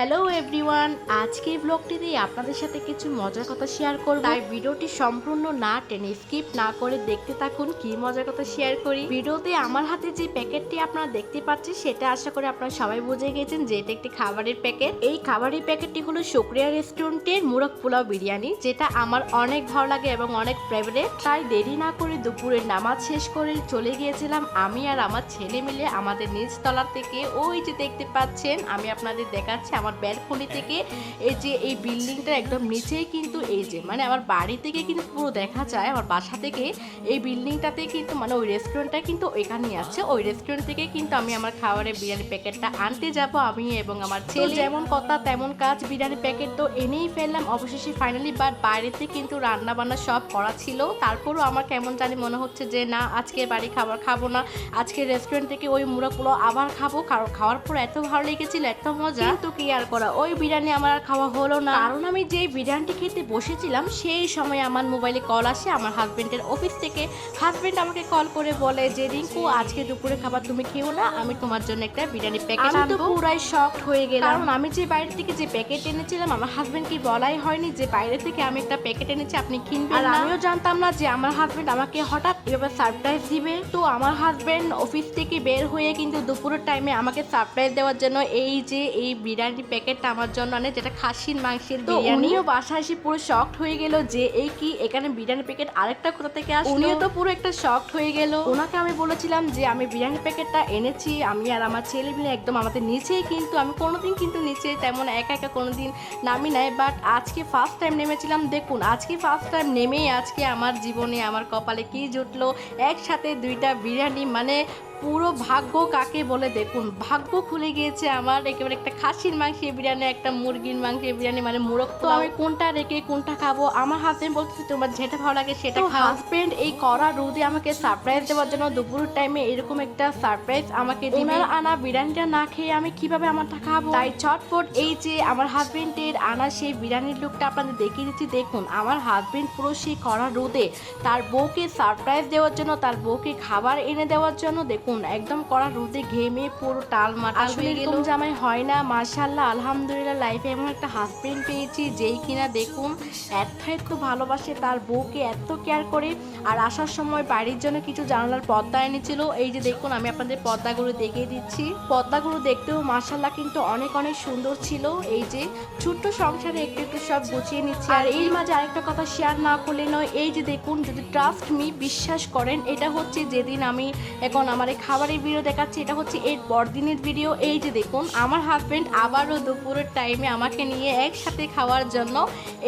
Hello everyone আজকে এই ব্লগটিতে আপনাদের সাথে কিছু মজার কথা শেয়ার করব। তাই ভিডিওটি সম্পূর্ণ না টেনে স্কিপ না করে দেখতে থাকুন কি মজার কথা শেয়ার করি। ভিডিওতে আমার হাতে যে প্যাকেটটি আপনারা দেখতে পাচ্ছেন, সেটা আশা করি আপনারা সবাই বুঝে গেছেন যে এটা একটি খাবারের প্যাকেট এই খাবারের প্যাকেটটি হলো শুক্রিয়া রেস্টুরেন্টের মুরগ পোলাও বিরিয়ানি, যেটা আমার অনেক ভালো লাগে এবং অনেক ফেভারেট তাই দেরি না করে দুপুরের নামাজ শেষ করে চলে গিয়েছিলাম আমি আর আমার ছেলে মিলে আমাদের নিচ তলা থেকে। ওই যে দেখতে পাচ্ছেন, আমি আপনাদের দেখাচ্ছি আমার ব্যালকনি থেকে এই যে এই বিল্ডিংটা একদম নিচেই কিন্তু এই যে মানে আমার বাড়ি থেকে কিন্তু পুরো দেখা যায় আমার বাসা থেকে এই বিল্ডিংটাতে কিন্তু মানে ওই রেস্টুরেন্টটা কিন্তু এখানেই আছে। ওই রেস্টুরেন্ট থেকে কিন্তু আমি আমার খাবারের বিরিয়ানি প্যাকেটটা আনতে যাব আমি এবং আমার ছেলে। যেমন কথা তেমন কাজ বিরিয়ানি প্যাকেট তো এনেই ফেললাম। অবশেষে ফাইনালি বাট বাইরেতে কিন্তু রান্না বান্না সব করা ছিল। তারপরও আমার কেমন জানি মনে হচ্ছে যে না আজকে বাড়ি খাবার খাব না। আজকে রেস্টুরেন্ট থেকে ওই মুড়াগুলো আবার খাব। কারণ খাওয়ার পর এত ভালো লেগেছিল এত মজা। কিন্তু আর করা। ওই বিরিয়ানি আমার আর খাওয়া হলো না। কারণ আমি যে বিরিয়ানিটি খেতে বসেছিলাম সেই সময় আমার মোবাইলে কল আসে আমার হাজব্যান্ডের অফিস থেকে। হাজব্যান্ড আমাকে কল করে বলে যে রিঙ্কু আজকে দুপুরে খাবার তুমি খেও না আমি তোমার জন্য একটা বিরিয়ানি প্যাকেট আমি তো পুরাই শকড হয়ে গেলাম। কারণ আমি যে বাইরে থেকে যে প্যাকেট এনেছিলাম আমার হাজব্যান্ডকে বলাই হয়নি যে বাইরে থেকে আমি একটা প্যাকেট এনেছি আপনি কিনবেন আর আমিও জানতাম না যে আমার হাজব্যান্ড আমাকে হঠাৎ এভাবে সারপ্রাইজ দিবে। তো আমার হাজব্যান্ড অফিস থেকে বের হয়ে কিন্তু দুপুরের টাইমে আমাকে সারপ্রাইজ দেওয়ার জন্য এই যে এই বিরিয়ানি প্যাকেটটা আমার জন্য আনে যেটা খাসির মাংসের বিরিয়ানি। উনিও বাসায় এসে পুরো শকড হয়ে গেল যে এই কি এখানে বিরিয়ানি প্যাকেট আরেকটা কোথা থেকে আসলো? উনিও তো পুরো একটা শকড হয়ে গেল। ওনাকে আমি বলেছিলাম যে আমি বিরিয়ানি প্যাকেটটা এনেছি আমি আর আমার ছেলে মিলে একদম আমাদের নিচেই কিন্তু আমি কোনোদিন কিন্তু নিচে তেমন একা একা কোনোদিন নামি নাই বাট আজকে ফার্স্ট টাইম নেমেছিলাম। দেখুন আজকে ফার্স্ট টাইম নেমেই আজকে আমার জীবনে আমার কপালে কি জুটলো? একসাথে দুইটা বিরিয়ানি মানে পুরো ভাগ্য কাকে বলে দেখুন? ভাগ্য খুলে গিয়েছে আমার একেবারে একটা খাসির মাংসের বিরিয়ানি একটা মুরগির মাংসের বিরিয়ানি মানে মুরগ তো আমি কোনটা রেখে কোনটা খাব? আমার হাজবেন্ড বলতেছে তোমার যেটা ভালো লাগে সেটা খাও। হাজবেন্ড এই কড়া রোদে আমাকে সারপ্রাইজ দেওয়ার জন্য দুপুর টাইমে এরকম একটা সারপ্রাইজ আমাকে ওনার আনা বিরিয়ানিটা না খেয়ে আমি কীভাবে আমারটা খাব? তাই চটপট এই যে আমার হাজবেন্ডের আনা সেই বিরিয়ানির লুকটা আপনাদের দেখিয়ে দিচ্ছি। দেখুন আমার হাজবেন্ড পুরো সেই কড়া রোদে তার বউকে সারপ্রাইজ দেওয়ার জন্য তার বউকে খাবার এনে দেওয়ার জন্য দেখুন একদম কড়া রোদে ঘেমে পুরো টাল মাটা হয়ে গেল। জামাই হয় না মাশাল্লাহ আলহামদুলিল্লাহ লাইফে এমন একটা হাজবেন্ড পেয়েছি যেই কিনা দেখুন এত এত ভালোবাসে তার বউকে এত কেয়ার করে আর আসার সময় বাড়ির জন্য কিছু জানালার পর্দা এনেছিল। এই যে দেখুন আমি আপনাদের পর্দাগুলো দেখিয়ে দিচ্ছি। পর্দাগুলো দেখতেও মাশাল্লাহ কিন্তু অনেক অনেক সুন্দর ছিল। এই যে ছোট্ট সংসারে একটু একটু সব গুছিয়ে নিচ্ছি। আর এর মাঝে আরেকটা কথা শেয়ার না করলে নয় এই যে দেখুন যদি ট্রাস্ট মি বিশ্বাস করেন এটা হচ্ছে যেদিন আমি এখন আমার খাবারের ভিডিও দেখাচ্ছি এটা হচ্ছে এর পরদিনের ভিডিও এই যে দেখুন আমার হাজবেন্ড আবারও দুপুরের টাইমে আমাকে নিয়ে একসাথে খাওয়ার জন্য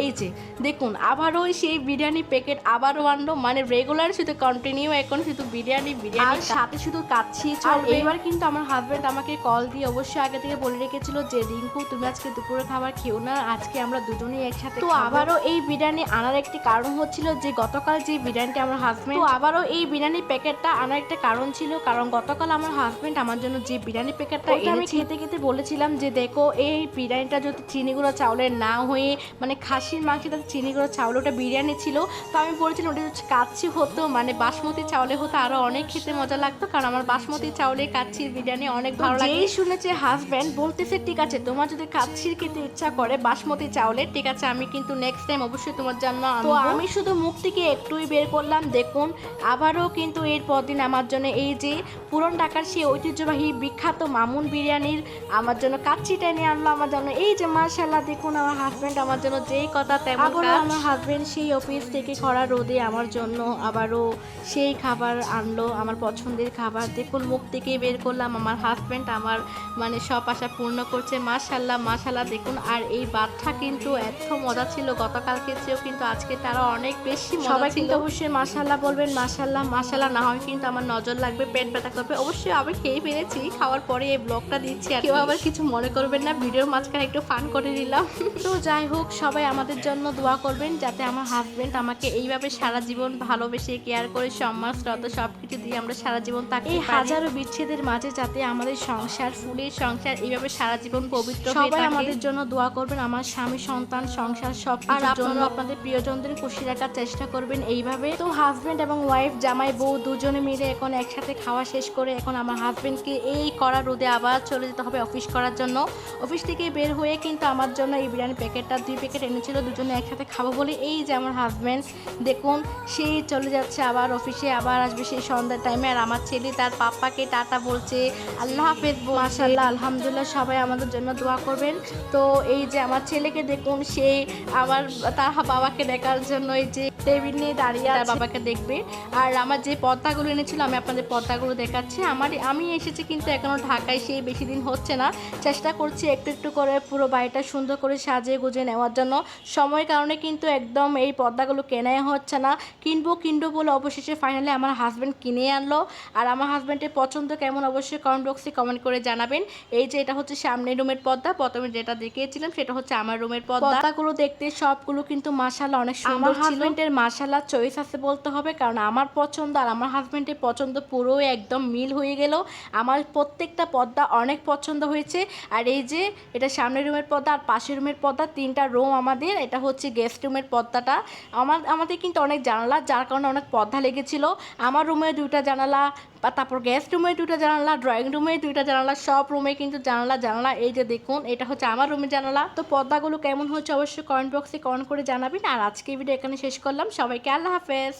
এই যে দেখুন আবারও সেই বিরিয়ানি প্যাকেট আবারও আনলো। মানে রেগুলার শুধু কন্টিনিউ এখন শুধু বিরিয়ানি বিরিয়ানি সাথে শুধু কাচ্ছি আর এবার কিন্তু আমার হাজবেন্ড আমাকে কল দিয়ে অবশ্যই আগে থেকে বলে রেখেছিল যে রিঙ্কু তুমি আজকে দুপুরে খাবার খেও না আজকে আমরা দুজনেই একসাথে তো আবারও এই বিরিয়ানি আনার একটি কারণ হচ্ছিল যে গতকাল যে বিরিয়ানিটা আমার হাজব্যান্ড তো আবারও এই বিরিয়ানি প্যাকেটটা আনার একটা কারণ ছিল কারণ গতকাল আমার হাজবেন্ড আমার জন্য যে বিরিয়ানি প্যাকেটটা আমি খেতে খেতে বলেছিলাম যে দেখো এই বিরিয়ানিটা যদি চিনি গুঁড়ো চাউলের না হয়ে মানে খাসির মাংসটা চিনি গুঁড়ো চাউল ওটা বিরিয়ানি ছিল তো আমি বলেছিলাম ওটা কাচ্ছি হতো মানে বাসমতি চাউলে হতো আরও অনেক খেতে মজা লাগতো কারণ আমার বাসমতি চাউলে কাচ্ছির বিরিয়ানি অনেক ভালো লাগে। এই শুনেছে হাজবেন্ড বলতেছে ঠিক আছে তোমার যদি কাচ্ছির খেতে ইচ্ছা করে বাসমতি চাউলে ঠিক আছে আমি কিন্তু নেক্সট টাইম অবশ্যই তোমার জন্য তো আমি শুধু মুখ থেকে একটুই বের করলাম দেখুন আবারও কিন্তু এর পরদিন আমার জন্য এই যে পুরন ঢাকার সেই ঐতিহ্যবাহী বিখ্যাত মামুন বিরিয়ানির আমার জন্য কাচ্চিটা নিয়ে আনলো আমার জন্য। এই যে মার্শাল্লাহ দেখুন আমার হাজবেন্ড আমার জন্য যেই কথা তেমন আবারও আমার হাজবেন্ড সেই অফিস থেকে খরা রোদে আমার জন্য আবারও সেই খাবার আনলো আমার পছন্দের খাবার। দেখুন মুখ থেকে বের করলাম আমার হাজবেন্ড আমার মানে সব আশা পূর্ণ করছে। মাশাল্লাহ মাশাল্লাহ দেখুন। আর এই বাচ্চা কিন্তু এত মজা ছিল গতকালকে চেয়েও কিন্তু আজকে তারা অনেক বেশি সবাই কিন্তু অবশ্যই মাশাল্লাহ বলবেন মাশাল্লাহ মাশাল্লাহ না হয় কিন্তু আমার নজর লাগবে পেট ব্যথা করবে অবশ্যই আমি খেয়ে ফেলেছি খাওয়ার পরে এই ব্লগটা দিচ্ছি আর কেউ আবার কিছু মনে করবেন না ভিডিওর মাঝখানে একটু ফান করে নিলাম। তো যাই হোক সবাই আমাদের জন্য দোয়া করবেন যাতে আমার হাজবেন্ড আমাকে এইভাবে সারা জীবন ভালোবেসে কেয়ার করে সম্মান শ্রদ্ধা সব কিছু দিয়ে আমরা সারা জীবন থাকি এই হাজারো বিচ্ছেদের মাঝে যাতে আমাদের সংসার ফুলের সংসার এইভাবে সারা জীবন পবিত্র সবাই আমাদের জন্য দোয়া করবেন আমার স্বামী সন্তান সংসার সব আর আপনারা আপনাদের প্রিয়জনদের খুশি রাখার চেষ্টা করবেন এইভাবে। তো হাজবেন্ড এবং ওয়াইফ জামাই বউ দুজনে মিলে এখন একসাথে খাওয়ার খাওয়া শেষ করে এখন আমার হাজবেন্ডকে এই কড়া রোদে আবার চলে যেতে হবে অফিস করার জন্য। অফিস থেকে বের হয়ে কিন্তু আমার জন্য এই বিরিয়ানি প্যাকেটটা, দুই প্যাকেট এনেছিল দুজনে একসাথে খাব বলে এই যে আমার হাজব্যান্ড দেখুন সেই চলে যাচ্ছে আবার অফিসে, আবার আসবে সেই সন্ধ্যার টাইমে আর আমার ছেলে তার পাপ্পাকে টাটা বলছে, আল্লাহ হাফেজ মাশাল্লাহ আলহামদুলিল্লাহ, সবাই আমাদের জন্য দোয়া করবেন। তো এই যে আমার ছেলেকে দেখুন সেই আমার তার বাবাকে দেখার জন্য এই যে টেবিল নিয়ে দাঁড়িয়ে তার বাবাকে দেখবে। আর আমার যে পর্দাগুলো এনেছিল, আমি আপনাদের পর্দাগুলো দেখাচ্ছি। আমার আমি এসেছি কিন্তু এখনও ঢাকায় সেই বেশি দিন হচ্ছে না। চেষ্টা করছি একটু একটু করে পুরো বাড়িটা সুন্দর করে সাজিয়ে গুজে নেওয়ার জন্য। সময়ের কারণে কিন্তু একদম এই পর্দাগুলো কেনাই হচ্ছে না। কিনবো কিনবো বলে অবশেষে ফাইনালি আমার হাজব্যান্ড কিনে আনলো। আর আমার হাজব্যান্ডের পছন্দ কেমন অবশ্যই কমেন্ট বক্সে কমেন্ট করে জানাবেন। এই যে এটা হচ্ছে সামনের রুমের পর্দা প্রথমে যেটা দেখিয়েছিলাম সেটা হচ্ছে আমার রুমের পর্দা। পর্দাগুলো দেখতে সবগুলো কিন্তু মাশাআল্লাহ অনেক সুন্দর ছিল। হাজব্যান্ডের মাশাআল্লাহ চয়েস আছে বলতে হবে কারণ আমার পছন্দ আর আমার হাজব্যান্ডের পছন্দ পুরোই একদম মিল হয়ে গেল। আমার প্রত্যেকটা পর্দা অনেক পছন্দ হয়েছে। আর এই যে, এটা সামনের রুমের পর্দা আর পাশের রুমের পর্দা, তিনটা রুম আমাদের। এটা হচ্ছে গেস্ট রুমের পর্দাটা। আমার, আমাদের কিন্তু অনেক জানালা, যার কারণে অনেক পর্দা লেগেছিল। আমার রুমে দুইটা জানালা, বা তারপর গেস্ট রুমে দুইটা জানালা ড্রয়িং রুমে দুইটা জানালা, সব রুমে কিন্তু জানালা জানালা। এই যে দেখুন, এটা হচ্ছে আমার রুমের জানালা। তো পর্দাগুলো কেমন হচ্ছে অবশ্যই কমেন্ট বক্সে কমেন্ট করে জানাবেন। আর আজকে ভিডিও এখানে শেষ করলাম। সবাইকে আল্লাহ হাফেজ।